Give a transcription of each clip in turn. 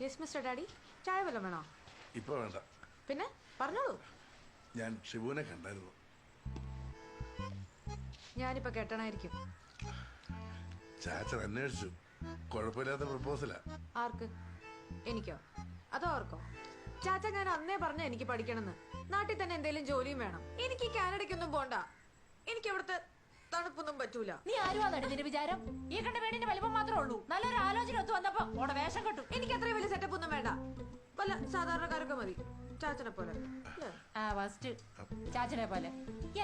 Yes mister daddy ചായ വല്ലതും വേണോ? ഇപ്പൊ വേണ്ട. പിന്നെ പറഞ്ഞോളൂ ഞാൻ ഷിബുവിനെ കണ്ടായിരുന്നു. ഞാനിപ്പോ കെട്ടണായിരിക്കും. ചാച്ചൻ അന്വേഷിച്ചു. കുഴപ്പമില്ലാത്ത പ്രപ്പോസലാ ആർക്ക്? എനിക്കോ? അതോ ആർക്കോ ചാച്ച ഞാൻ അന്നേ പറഞ്ഞ എനിക്ക് പഠിക്കണമെന്ന്. നാട്ടിൽ തന്നെ എന്തെങ്കിലും ജോലിയും വേണം. എനിക്ക് കാനഡയ്ക്കൊന്നും പോണ്ട. എനിക്ക് അവിടുത്തെ തണുപ്പൊന്നും പറ്റൂല. നീ ആരുവാ നിന്റെ വിചാരം? ഈ കണ്ട വീടിന്റെ വലിപ്പം മാത്രമേ ഉള്ളൂ. നല്ലൊരു ആലോചന ഒത്തു വന്നപ്പോ ഓടെ വേഷം കെട്ടു. എനിക്ക് അത്രയും വലിയ സെറ്റപ്പ് ഒന്നും വേണ്ട. വല്ല സാധാരണക്കാരൊക്കെ മതി. ചാച്ചനെ പോലെ. ആ ഫസ്റ്റ് ചാച്ചനെ പോലെ.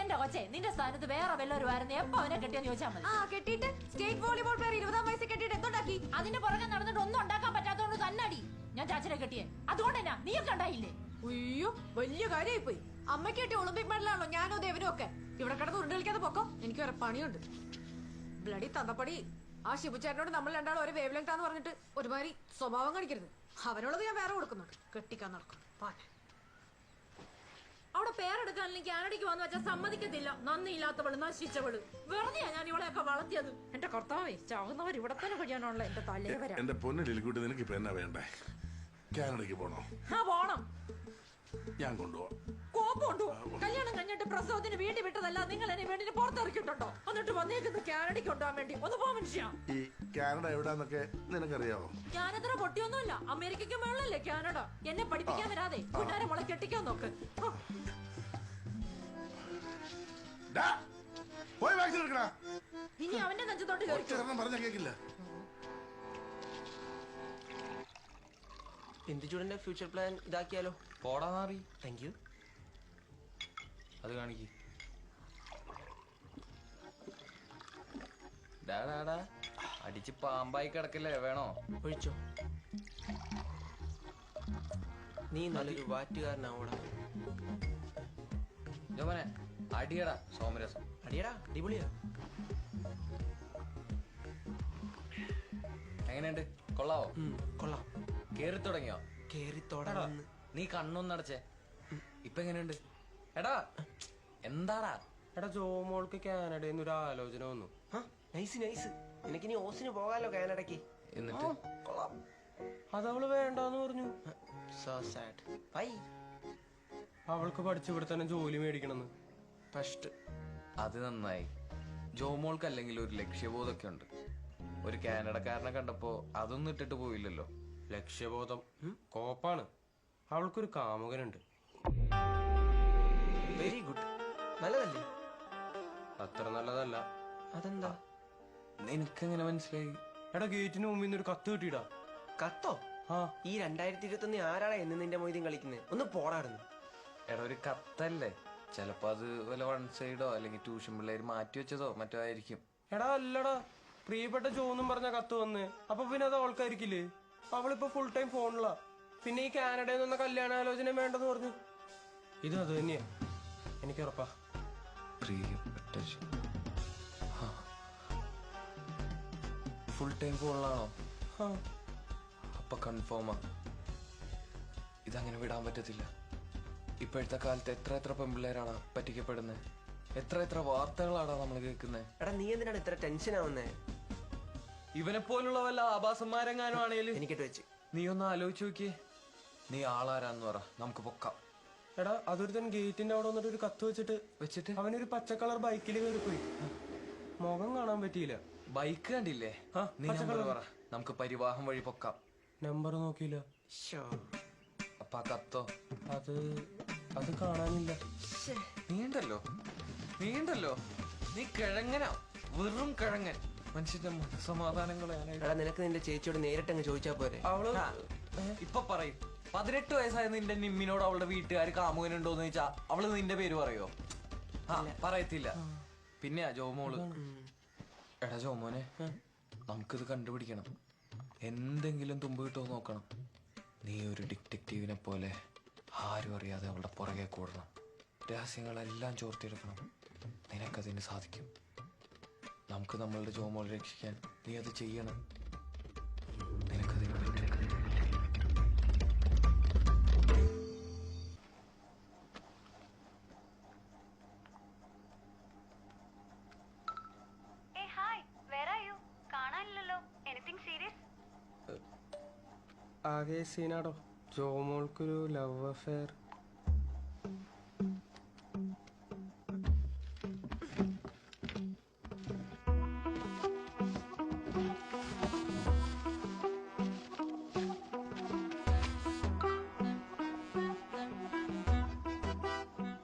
എന്റെ കൊച്ചെ നിന്റെ സ്ഥാനത്ത് വേറെ വല്ലവരുമായിരുന്നു എപ്പോ അവനെ കെട്ടിയെന്ന് ചോദിച്ചാൽ മതി. ആ കെട്ടിയിട്ട് സ്റ്റേറ്റ് വോളിബോൾ പ്ലെയർ ഇരുപതാം വയസ്സിൽ കെട്ടിയിട്ട് എന്തുണ്ടാക്കി? അതിന്റെ പുറകെ നടന്നിട്ട് ഒന്നും ഉണ്ടാക്കാൻ പറ്റാത്തതുകൊണ്ട് തന്നടി. ഞാൻ ചാച്ചനെ കെട്ടിയേ. അതുകൊണ്ട് എന്നാ നീയൊക്കെ ഉണ്ടായില്ലേ? അയ്യോ വലിയ കാര്യമായി പോയി അമ്മ കിട്ടിയ ഒളിമ്പിക് മെഡലാണോ ഞാനോ ദേവനും ഒക്കെ. ഇവിടെ കിടന്ന് ഉരുണ്ട് കളിക്കാതെ പൊക്കോ? എനിക്ക് വേറെ പണിയുണ്ട്. ബ്ലഡി തന്നപ്പടി ആ ശിവചേരനോട് നമ്മൾ രണ്ടാളും ഒരു വേവ് ലെങ്താന്ന് പറഞ്ഞിട്ട് ഒരുമാതിരി സ്വഭാവം കാണിക്കരുത്. അവനുള്ളത് ഞാൻ വേറെ കൊടുക്കുന്നുണ്ട്. കെട്ടിക്കാൻ നടക്കും. പാനെ അവിടെ പേരെടുക്കാനില്ലെങ്കിൽ കാനഡയ്ക്ക് വന്നു വെച്ചാൽ സമ്മതിക്കത്തില്ല. നന്ദിയില്ലാത്തവൾ നശിച്ചവൾ. വെറുതെയാ ഞാൻ ഇവളെയൊക്കെ വളർത്തിയത്. എന്റെ കർത്താവേ ചാവുന്നവർ ഇവിടെ തന്നെ കഴിയാനുള്ള എന്റെ തലേവര എന്റെ പൊന്നു ലിലിക്കുട്ടി നിനക്ക് ഇപ്പൊ എന്നാ വേണ്ടേ? കാനഡയ്ക്ക് പോണോ? ആ പോണം. ഞാൻ കൊണ്ടുപോവാം. കോപ്പുണ്ടോ കല്യാണം കഴിഞ്ഞിട്ട് പ്രസവത്തിന് വീട്ടിൽ വിട്ടതല്ല നിങ്ങൾ എന്നെ വീടിന് പുറത്തിറക്കിയിട്ടുണ്ടോ? എന്നിട്ട് വന്നേക്കുന്നത് കാനഡയ്ക്ക് കൊണ്ടുപോകാൻ വേണ്ടി. ഒന്ന് പോ മനുഷ്യ. ഈ കാനഡ എവിടാന്നൊക്കെ നിനക്കറിയാവോ? ഞാനത്ര പൊട്ടിയൊന്നുമില്ല. അമേരിക്കയ്ക്ക് മേളല്ലേ കാനഡ. എന്നെ പഠിപ്പിക്കാൻ വരാതെ. കുഞ്ഞാരെ മുള കെട്ടിക്കാൻ നോക്ക്. പോയി വാക്സിൻ എടുക്കടാ. ഇനി അവന്റെ നെഞ്ചത്തോട്ട് കയറി പറഞ്ഞ കേക്കില്ല. എന്തിച്ചൂടന്റെ ഫ്യൂച്ചർ പ്ലാൻ ഇതാക്കിയാലോ? പോടാ മാറി താങ്ക് യു അത് കാണിക്ക്. അടിച്ച് പാമ്പായി കിടക്കല്ലേ വേണോ? ഒഴിച്ചോ. നീ നല്ലൊരു വാറ്റുകാരനാവോടാ. ജോമനെ അടിയടാ സോമരസം. അടിയടാ അടിപൊളിയാ. എങ്ങനെയുണ്ട്? കൊള്ളാവോ? കൊള്ളാം. കേറി തുടങ്ങിയോ? കേറി തുടങ്ങി നീ കണ്ണൊന്നടച്ചേ. ഇപ്പൊ എങ്ങനെയുണ്ട് എടാ എന്താടാ? എടാ ജോമോൾക്ക് കാനഡയിൽ നിന്ന് ഒരു ആലോചന വന്നു. Nice nice. നിനക്ക് ഇനി ഓസിന് പോകാലോ കാനഡക്ക് എന്നിട്ട്? അതവൾ വേണ്ടെന്ന് പറഞ്ഞു. സോ സാഡ് ബൈ അവൾക്ക് പഠിച്ചു ഇവിടെ തന്നെ ജോലി മേടിക്കണമെന്ന്. ഫസ്റ്റ് അത് നന്നായി. ജോമോൾക്ക് അല്ലെങ്കിൽ ഒരു ലക്ഷ്യബോധമൊക്കെ ഉണ്ട്. ഒരു കാനഡക്കാരനെ കണ്ടപ്പോ അതൊന്നും ഇട്ടിട്ട് പോയില്ലല്ലോ. ലക്ഷ്യബോധം കോപ്പാണ്. അവൾക്കൊരു കാമുകനുണ്ട്. അതെന്താ? നിനക്കെങ്ങനെ മനസ്സിലായി? എടാ ഗേറ്റിന് മുമ്പിൽ നിന്ന് ഒരു കത്ത് കിട്ടിയിടാ. കത്തോ? ആ. ഈ രണ്ടായിരത്തി ഇരുപത്തി ഒന്ന് ആരാടാ എന്ന് നിന്റെ മൊയ്തീൻ കളിക്കുന്നത് ഒന്ന് പോടാടുന്നു എടാ ഒരു കത്തല്ലേ? ചിലപ്പോ അത് വല്ല വൺ സൈഡോ അല്ലെങ്കിൽ ട്യൂഷൻ പിള്ളേര് മാറ്റി വെച്ചതോ മറ്റോ ആയിരിക്കും. എടാ അല്ലടാ. പ്രിയപ്പെട്ട ജോന്നും പറഞ്ഞ കത്ത് വന്ന്. അപ്പൊ പിന്നെ അത് അവൾക്കായിരിക്കില്ലേ? അവളിപ്പോ ഫുൾ ടൈം ഫോണിലാ പിന്നെ ഈ കാനഡയിൽ നിന്ന കല്യാണാലോചന വേണ്ടെന്ന് പറഞ്ഞു. ഇത് അത് തന്നെയാ. എനിക്ക് ഉറപ്പാ പ്രിയപ്പെട്ട ഫുൾ ടൈം ഫോണിലാണോ അപ്പൊ കൺഫേമാ ഇതങ്ങനെ വിടാൻ പറ്റത്തില്ല. ഇപ്പോഴത്തെ കാലത്ത് എത്ര എത്ര പെൺപിള്ളേരാണ് പറ്റിക്കപ്പെടുന്നത് എത്ര എത്ര വാർത്തകളാണ് നമ്മൾ കേൾക്കുന്നത് എടാ നീ എന്തിനാണ് ഇത്ര ടെൻഷൻ ആവുന്നേ? ഇവനെ പോലുള്ള വല്ല ആഭാസന്മാരെങ്ങാനും ആണേലും എനിക്കിട്ട് വെച്ച്. നീ ഒന്ന് ആലോചിച്ച് നോക്കിയേ. നീ ആളാരാന്ന് പറ. നമുക്ക് പൊക്കാം. എടാ അതൊരുത്തൻ ഗേറ്റിന്റെ അവിടെ വന്നിട്ട് ഒരു കത്ത് വെച്ചിട്ട് വെച്ചിട്ട്? അവനൊരു പച്ച കളർ ബൈക്കിൽ പോയി മുഖം കാണാൻ പറ്റിയില്ല. ബൈക്ക് കണ്ടില്ലേ? ആ, നീ നമ്പർ പറ. നമുക്ക് പരിവാഹം വഴി പൊക്കാം. നമ്പർ നോക്കിയില്ല. അപ്പൊ ആ കത്തോ? അത് അത് കാണാനില്ല. നീണ്ടല്ലോ. നീണ്ടല്ലോ. നീ കിഴങ്ങനാ. വെറും കിഴങ്ങൻ. മനുഷ്യന്റെ സമാധാനങ്ങളെ എടാ നിനക്ക് നിന്റെ ചേച്ചിയോട് നേരിട്ട് അങ്ങ് ചോദിച്ചാ പോരെ. അവൾ ഇപ്പൊ പറയും. പതിനെട്ട് വയസ്സായ നിന്റെ നിമ്മിനോട് അവളുടെ വീട്ടുകാർ കാമുകനുണ്ടോന്ന് ചോദിച്ചാ അവൾ നിന്റെ പേര് പറയോ? ആ പറയത്തില്ല. പിന്നെയാ ജോമോൾ. എടാ ചോമോനെ നമുക്കിത് കണ്ടുപിടിക്കണം. എന്തെങ്കിലും തുമ്പ് കിട്ടുമോ നോക്കണം. നീ ഒരു ഡിറ്റക്റ്റീവിനെ പോലെ ആരും അറിയാതെ അവളുടെ പുറകെ കൂടണം. രഹസ്യങ്ങളെല്ലാം ചോർത്തിയെടുക്കണം. നിനക്കതിന് സാധിക്കും. നമുക്ക് നമ്മളുടെ ജോമോൾ രക്ഷിക്കാൻ നീ അത് ചെയ്യണം. ആകെ സീനാടോ ജോമോൾക്കൊരു love affair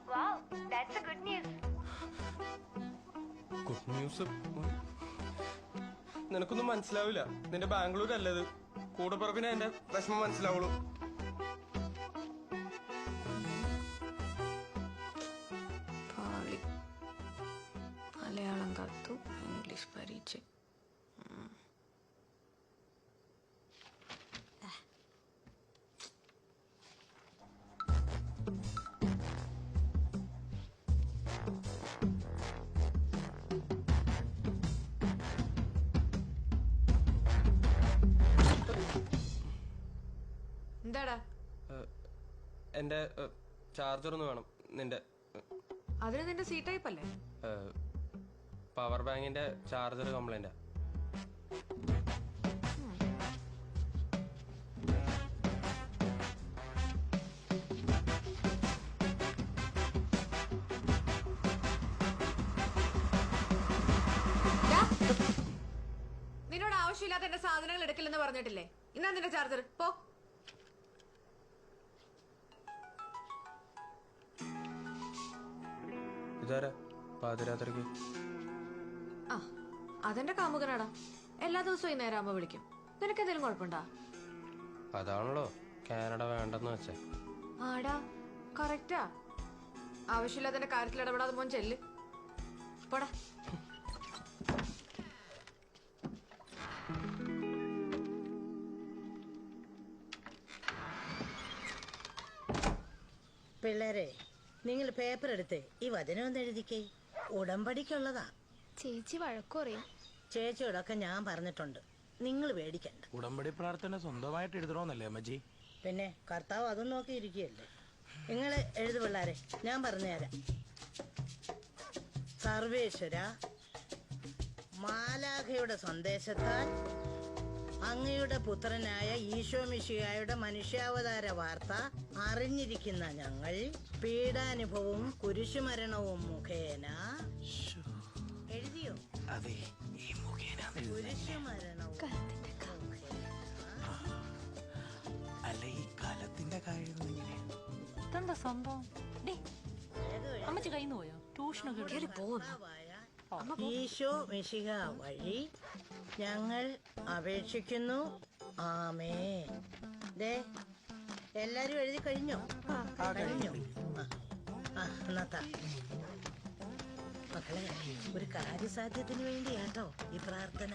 Wow, that's a good news. Good news നിനക്കൊന്നും മനസ്സിലാവില്ല. നിന്റെ ബാംഗ്ലൂർ അല്ലത് കൂടെ പിറപ്പിനെ എന്റെ വിഷമം മനസ്സിലാവുള്ളൂ. എന്താടാ? എന്റെ ചാർജർ ഒന്ന് വേണം നിന്റെ അതിന് നിന്റെ സി ടൈപ്പ് അല്ലേ? പവർ ബാങ്കിന്റെ ചാർജർ കംപ്ലൈന്റാ. നിന്നോട് ആവശ്യമില്ലാത്ത എന്റെ സാധനങ്ങൾ എടുക്കില്ലെന്ന് പറഞ്ഞിട്ടില്ലേ? ഇന്നാ നിന്റെ ചാർജർ പോ. ഇതാരാ? പാതിരാത്രിക്ക്. ആ അതെന്റെ കാമുകനാടാ. എല്ലാ ദിവസവും ഈ നേരാകുമ്പോ വിളിക്കും. നിനക്ക് എന്തെങ്കിലും കുഴപ്പമുണ്ടാ? അതാണല്ലോ കാനഡ വേണ്ടെന്ന് വെച്ചേ. ആടാ കറക്റ്റാ. ആവശ്യമില്ലാതെ കാര്യത്തിൽ ഇടപെടാതെ മോൻ ചെല്ല്. പോടാ. പിള്ളേരെ നിങ്ങൾ പേപ്പർ എടുത്ത് ഈ വചനം ഒന്ന് എഴുതിക്കേ. ഉടമ്പടിക്കുള്ളതാ. ചേച്ചി വഴക്കുറയും ചേച്ചിയോടൊക്കെ ഞാൻ പറഞ്ഞിട്ടുണ്ട്. നിങ്ങൾ പേടിക്കണ്ട. ഉടമ്പടി പ്രാർത്ഥന സ്വന്തമായിട്ട് എഴുതണമെന്നല്ലേ അമ്മജി പിന്നെ കർത്താവ് അതും നോക്കി ഇരിക്കുകയല്ലേ. നിങ്ങൾ എഴുതു പിള്ളാരെ ഞാൻ പറഞ്ഞുതരാം സർവേശ്വര മാലാഖയുടെ സന്ദേശത്താൽ അങ്ങയുടെ പുത്രനായ ഈശോ മിശിഹായുടെ മനുഷ്യാവതാര വാർത്ത അറിഞ്ഞിരിക്കുന്ന ഞങ്ങൾ പീഡാനുഭവവും കുരിശുമരണവും മുഖേന എഴുതിയോ? അതെ ഈ മുഖേന കുരിശുമരണവും അല്ല ഈ കാലത്തിന്റെ കാര്യം എങ്ങനെയാ ഇതെന്താ സംഭവം? അമ്മച്ച് കയ്യിൽ നിന്ന് പോയോ ട്യൂഷനൊക്കെ കേറി പോന്നു ഈശോ മിശിഹ വഴി ഞങ്ങൾ അപേക്ഷിക്കുന്നു. ആമേ ദേ എല്ലാരും എഴുതി കഴിഞ്ഞോ? കഴിഞ്ഞോ. ആ, എന്നാ. മക്കളെ ഒരു കാര്യസാധ്യത്തിന് വേണ്ടിയാട്ടോ ഈ പ്രാർത്ഥന.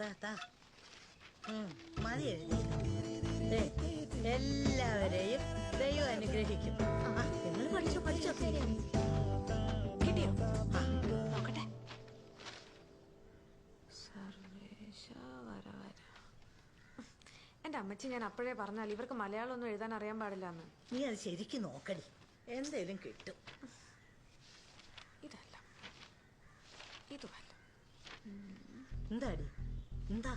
താ താ. ഉം, മതി എഴുതി. എല്ലാവരെയും ദൈവം അനുഗ്രഹിക്കും. നിങ്ങൾ പഠിച്ചോ പഠിച്ചോ. അമ്മച്ചി ഞാൻ അപ്പോഴേ പറഞ്ഞാൽ ഇവർക്ക് മലയാളം ഒന്നും എഴുതാൻ അറിയാൻ പാടില്ല എന്ന് നീ അത് ശരിക്കും നോക്കടി. എന്തേലും കിട്ടും. ഇതല്ല. ഇതുമല്ല. എന്താടി? എന്താ?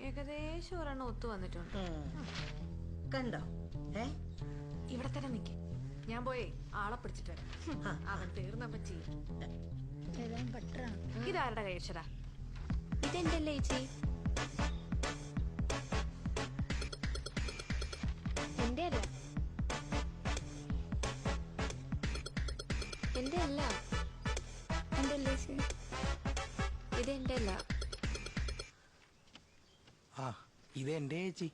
ഏകദേശം ഒരെണ്ണം ഒത്തു വന്നിട്ടുണ്ട്. കണ്ടോ? ഏ? ഇവിടെ തന്നെ നിക്ക്. ഞാൻ പോയേ ആളെ പിടിച്ചിട്ട് വരാം. അവൻ തീർന്ന എല്ലാം ഇതാരുടെ കഴിച്ചടാ ഇതെന്റെ ചേച്ചി? അല്ല ആ ഇത് എന്റെ ചേച്ചി.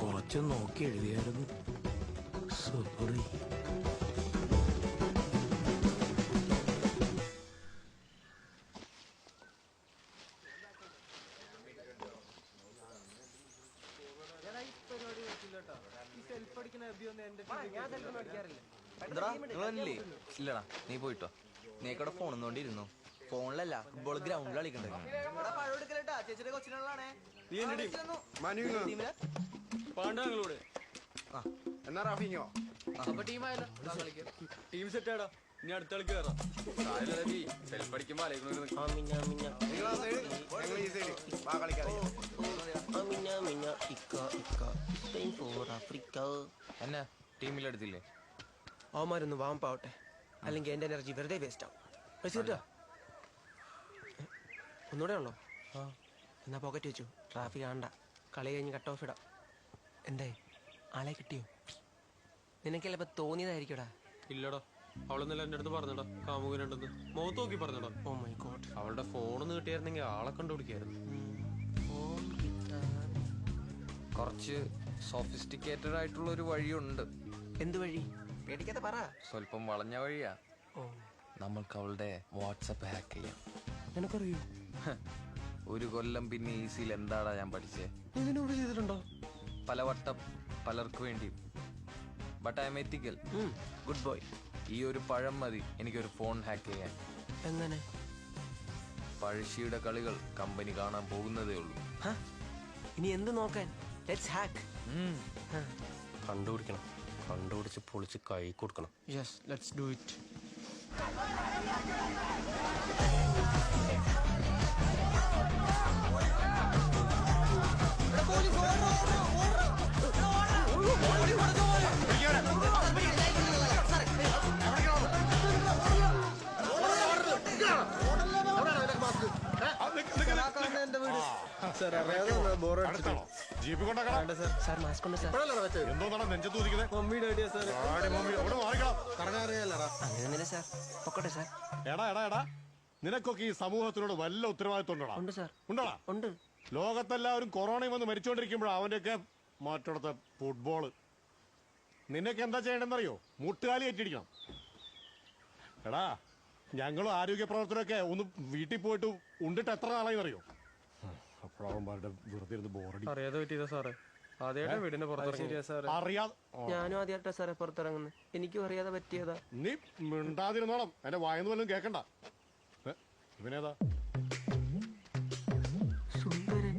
കുറച്ച് നോക്കി എഴുതിയായിരുന്നു. സോറി നീ പോയിട്ടോ? നീ കൂടെ ഫോൺ നോണ്ടിരുന്നു ഫോണിലല്ല ഫുട്ബോൾ ഗ്രൗണ്ടിൽ കളിക്കണ്ടേ? സെറ്റാടാ ഇനി അടുത്ത ടീം സെറ്റ് ആടാ. ഇനി അടുത്ത കളിക്ക് ആ, മിന്ന, മിന്ന. ഇക്ക, ഇക്ക. Time for Africa. എന്നാ ടീമിലെടുത്തില്ലേ അവന്മാരൊന്ന് വാമ്പാവട്ടെ അല്ലെങ്കിൽ എന്റെ എനർജി വെറുതെ വേസ്റ്റ് ആവും. പൈസ കിട്ടുക ഒന്നുകൂടെ ഉള്ളോ? എന്നാ പോക്കറ്റ് വെച്ചു. ട്രാഫിക് ആണ്ട കളി കഴിഞ്ഞ് കട്ട് ഓഫ് ഇടാം. എന്തേ? ആളെ കിട്ടിയോ? നിനക്കല്ല ഇപ്പൊ തോന്നിയതായിരിക്കടാ ഇല്ലടാ. അവളെന്നല്ല എന്റെ അടുത്ത് പറഞ്ഞടാ കാമുകനുണ്ടെന്ന് മുഖത്ത് നോക്കി പറഞ്ഞടാ ഓ മൈ ഗോഡ് അവളുടെ ഫോണൊന്ന് കിട്ടിയായിരുന്നെങ്കിൽ ആളെ കണ്ടുപിടിക്കായിരുന്നു. കുറച്ച് സോഫിസ്റ്റിക്കേറ്റഡ് ആയിട്ടുള്ള ഒരു വഴിയുണ്ട്. എന്ത് വഴി? പേടിക്കാതെ പറ. സ്വല്പം വളഞ്ഞ വഴിയാ. നമ്മൾക്ക് അവളുടെ വാട്സപ്പ് ഹാക്ക് ചെയ്യാം. നിനക്കറിയോ? ഒരു കൊല്ലം പിന്നെ ഈസിയിൽ എന്താടാ ഞാൻ പഠിച്ചേ? ഇതിനോട് ചെയ്തിട്ടുണ്ടോ? പലവട്ടം പലർക്കു വേണ്ടിയും. But I am ethical good boy ഈ ഒരു പഴം മതി എനിക്കൊരു ഫോൺ ഹാക്ക് ചെയ്യാൻ. എങ്ങനെ? പഴശ്ശിയുടെ കളികൾ കമ്പനി കാണാൻ പോകുന്നതേ ഉള്ളൂ. ഇനി എന്ത് നോക്കാൻ? Let's hack. കണ്ടുപിടിക്കണം. കണ്ടുപിടിച്ച് പൊളിച്ച് കൈ കൊടുക്കണം. യെസ് ലെറ്റ്സ് ഡു ഇറ്റ് അടുത്താണോ? ജീപ്പ് കൊണ്ടാക്കണം സാർ മാസ്ക് ഉണ്ട് സാർ. എന്തോന്നാണ് നെഞ്ചത്ത് കുതിക്കുന്നത് മമ്മിയുടെ ഐഡിയ സാർ ആടി മമ്മി. അവിടെ മാറിക്കണം അങ്ങനെ തന്നെ സാർ. പൊക്കോട്ടെ സാർ. എടാ എടാ എടാ. നിനക്കൊക്കെ ഈ സമൂഹത്തിനോട് വല്ല ഉത്തരവാദിത്വം ഉണ്ടോടാ? ഉണ്ട് സാർ. ഉണ്ടോടാ? ഉണ്ട്. ലോകത്തെല്ലാവരും കൊറോണയും വന്ന് മരിച്ചുകൊണ്ടിരിക്കുമ്പോഴാ അവന്റെയൊക്കെ മറ്റിടത്തെ ഫുട്ബോൾ നിനക്ക് എന്താ ചെയ്യണമെന്നറിയോ മുട്ടുകാലി ഏറ്റിടിക്കണം എടാ ഞങ്ങളും ആരോഗ്യ പ്രവർത്തനമൊക്കെ ഒന്ന് വീട്ടിൽ പോയിട്ട് ഉണ്ടിട്ട് എത്ര നാളായി അറിയോ വെറുതെ ബോറടി അറിയാതെ പറ്റിയതാ സാറേ. ആദ്യമായിട്ട് വീടിന്റെ അറിയാതെ ഞാനും ആദ്യമായിട്ടാ സാറേ പുറത്തിറങ്ങുന്നത് എനിക്കും അറിയാതെ പറ്റിയതാ. നീ മിണ്ടാതിരുന്നോളം എന്റെ വായന്ന് വല്ലതും കേക്കണ്ട. ഇവനേതാ? സുന്ദരൻ.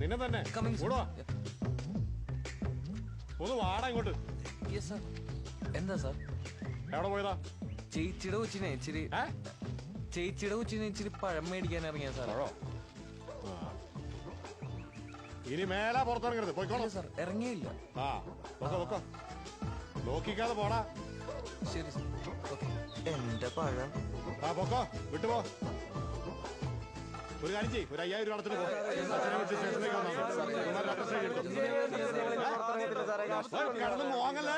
നിന്നെ തന്നെ. ഒന്ന് വാടാ ഇങ്ങോട്ട്. എന്താ സാർ എവിടെ പോയതാ? ചേച്ചിയുടെ കൊച്ചിനെ ഇച്ചിരി ചേച്ചിയുടെ കൊച്ചിനെ ഇച്ചിരി പഴം മേടിക്കാൻ ഇറങ്ങിയ? ആ. ഇനി മേലെ പുറത്തിറങ്ങരുത്. പോയിക്കോളൂ. സാർ ഇറങ്ങിയില്ല. ആ നോക്കിക്കാതെ പോടാ. ശരി സാർ. ഓക്കെ. എന്റെ പഴം? ആ പൊക്കോ വിട്ടുപോ. ഒരു കാര്യം ചെയ്യ്. ഒരു അയ്യായിരം രൂപ അടച്ചിട്ട് പോ. അച്ഛനെ വിളിച്ച് സ്റ്റേഷനിലേക്ക് വന്നാൽ മതി. ഇവന്മാരുടെ അഡ്രസ്സ് എഴുതി എടുത്തോ. ഏ? കിടന്ന് മോങ്ങല്ലേ?